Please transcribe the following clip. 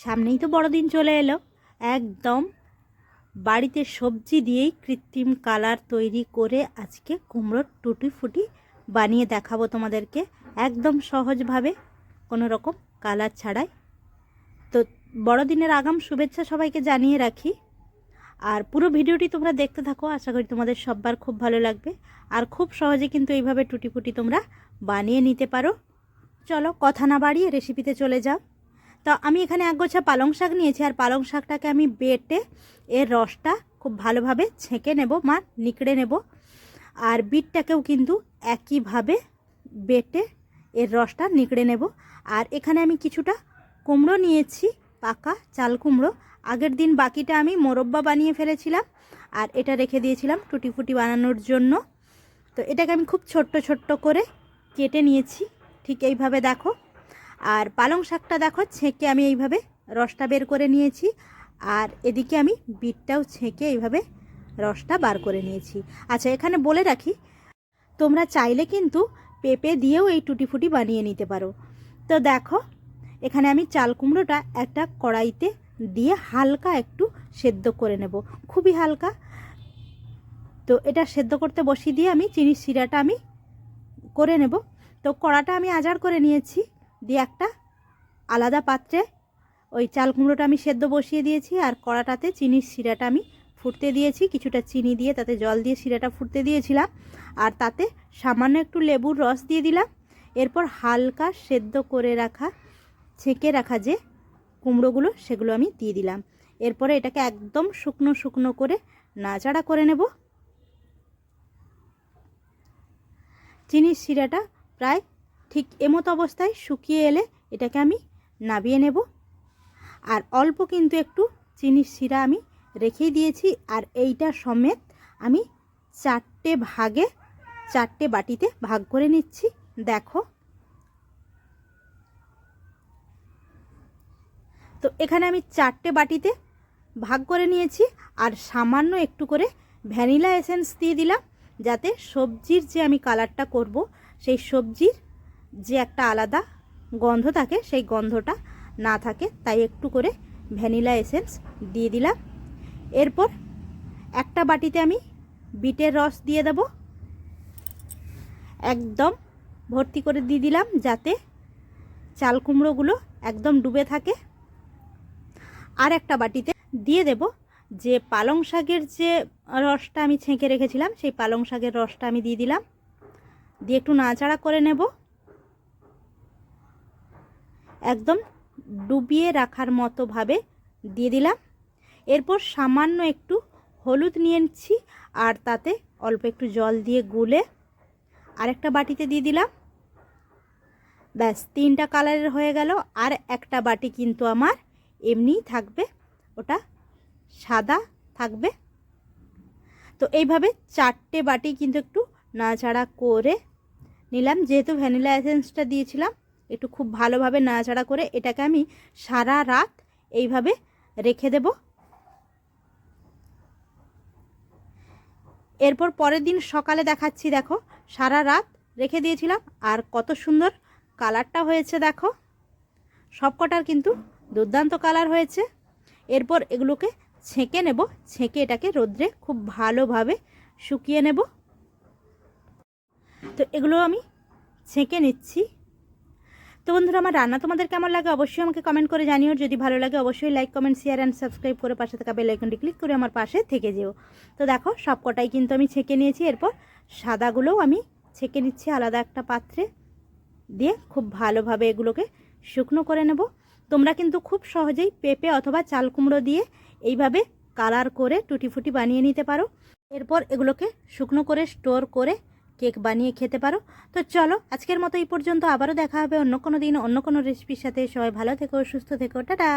সামনেই তো বড়দিন চলে এলো। একদম বাড়িতে সবজি দিয়েই কৃত্রিম কালার তৈরি করে আজকে কুমড়োর টুটি ফুটি বানিয়ে দেখাবো তোমাদেরকে। একদম সহজভাবে, কোনো রকম কালার ছাড়াই। তো বড়দিনের আগাম শুভেচ্ছা সবাইকে জানিয়ে রাখি। আর পুরো ভিডিওটি তোমরা দেখতে থাকো, আশা করি তোমাদের সববার খুব ভালো লাগবে। আর খুব সহজে কিন্তু এইভাবে টুটি ফুটি তোমরা বানিয়ে নিতে পারো। চলো কথা না বাড়িয়ে রেসিপিতে চলে যাও। তো আমি এখানে এক গোছা পালং শাক নিয়েছি, আর পালং শাকটাকে আমি বেটে এর রসটা খুব ভালোভাবে ছেঁকে নেব, মা নিকড়ে নেব। আর বিটটাকেও কিন্তু একইভাবে বেটে এর রসটা নিকড়ে নেব। আর এখানে আমি কিছুটা কুমড়ো নিয়েছি, পাকা চাল কুমড়ো। আগের দিন বাকিটা আমি মোরব্বা বানিয়ে ফেলেছিলাম, আর এটা রেখে দিয়েছিলাম টুটি ফুটি বানানোর জন্য। তো এটাকে আমি খুব ছোট্ট ছোট্ট করে কেটে নিয়েছি, ঠিক এইভাবে দেখো। আর পালং শাকটা দেখো, ছেঁকে আমি এইভাবে রসটা বের করে নিয়েছি। আর এদিকে আমি বিটটাও ছেঁকে এইভাবে রসটা বার করে নিয়েছি। আচ্ছা এখানে বলে রাখি, তোমরা চাইলে কিন্তু পেঁপে দিয়েও এই টুটি ফুটি বানিয়ে নিতে পারো। তো দেখো, এখানে আমি চাল কুমড়োটা একটা কড়াইতে দিয়ে হালকা একটু সেদ্ধ করে নেব। খুবই হালকা। তো এটা সেদ্ধ করতে বসিয়ে দিয়ে আমি চিনির শিরাটা আমি করে নেব। তো কড়াটা আমি আজার করে নিয়েছি। দিয়ে একটা আলাদা পাত্রে ওই চাল কুমড়োটা আমি সেদ্ধ বসিয়ে দিয়েছি আর কড়াটাতে চিনির শিরাটা আমি ফুটতে দিয়েছি। কিছুটা চিনি দিয়ে তাতে জল দিয়ে শিরাটা ফুটতে দিয়েছিলাম আর তাতে সামান্য একটু লেবুর রস দিয়ে দিলাম। এরপর হালকা সেদ্ধ করে রাখা, ছেঁকে রাখা যে কুমড়োগুলো সেগুলো আমি দিয়ে দিলাম। এরপরে এটাকে একদম শুকনো শুকনো করে নাচাড়া করে নেব। চিনির শিরাটা প্রায় ঠিক এমতো অবস্থায় শুকিয়ে এলে এটাকে আমি নাবিয়ে নেব। আর অল্প কিন্তু একটু চিনির শিরা আমি রেখেই দিয়েছি। আর এইটা সমেত আমি চারটে ভাগে, চারটে বাটিতে ভাগ করে নিচ্ছি। দেখো। তো এখানে আমি চারটে বাটিতে ভাগ করে নিয়েছি। আর সামান্য একটু করে ভ্যানিলা এসেন্স দিয়ে দিলাম। যাতে সবজির যে আমি কালারটা করব, সেই সবজির যে একটা আলাদা গন্ধ থাকে, সেই গন্ধটা না থাকে, তাই একটু করে ভ্যানিলা এসেন্স দিয়ে দিলাম। এরপর একটা বাটিতে আমি বিটের রস দিয়ে দেব। একদম ভর্তি করে দিয়ে দিলাম যাতে চাল কুমড়োগুলো একদম ডুবে থাকে। আর একটা বাটিতে দিয়ে দেব যে পালং শাকের যে রসটা আমি ছেঁকে রেখেছিলাম, সেই পালং শাকের রসটা আমি দিয়ে দিলাম। দিয়ে একটু নাচাড়া করে নেব। একদম ডুবিয়ে রাখার মতো ভাবে দিয়ে দিলাম। এরপর সামান্য একটু হলুদ নিয়েছি আর তাতে অল্প একটু জল দিয়ে গুলে আরেকটা বাটিতে দিয়ে দিলাম। ব্যাস, তিনটা কালারের হয়ে গেল আর একটা বাটি কিন্তু আমার এমনিই থাকবে, ওটা সাদা থাকবে। তো এইভাবে চারটে বাটি কিন্তু একটু নাড়াচাড়া করে নিলাম। যেহেতু ভ্যানিলা এসেন্সটা দিয়েছিলাম একটু খুব ভালোভাবে নাড়াচাড়া করে এটাকে আমি সারা রাত এইভাবে রেখে দেব। এরপর পরের দিন সকালে দেখাচ্ছি, দেখো, সারা রাত রেখে দিয়েছিলাম। আর কত সুন্দর কালারটা হয়েছে, দেখো। সবকটার কিন্তু দুর্দান্ত কালার হয়েছে। এরপর এগুলোকে ছেঁকে নেব, ছেঁকে এটাকে রোদ্রে খুব ভালোভাবে শুকিয়ে নেব। তো এগুলো আমি ছেঁকে নিচ্ছি। তো বন্ধুরা, আমার রান্না তোমাদের কেমন লাগে অবশ্যই আমাকে কমেন্ট করে জানিও। যদি ভালো লাগে, অবশ্যই like comment share and subscribe করে পাশে থাকা বেল আইকনটি ক্লিক করে আমার পাশে থেকে যেও। তো দেখো সব কটাই কিন্তু আমি ছেঁকে নিয়েছি। এরপর সাদাগুলোও আমি ছেঁকে নিচ্ছি আলাদা একটা পাত্রে দিয়ে খুব ভালোভাবে এগুলোকে শুকনো করে নেব। তোমরা কিন্তু খুব সহজেই পেঁপে অথবা চাল কুমড়ো দিয়ে এইভাবে কালার করে টুটি ফুটি বানিয়ে নিতে পারো। এরপর এগুলোকে শুকনো করে স্টোর করে কেক বানিয়ে খেতে পারো। তো চলো, আজকের মতো এই পর্যন্ত আবারও দেখা হবে অন্য কোনো দিন, অন্য কোনো রেসিপির সাথে। সবাই ভালো থেকো, সুস্থ থেকো, টাটা!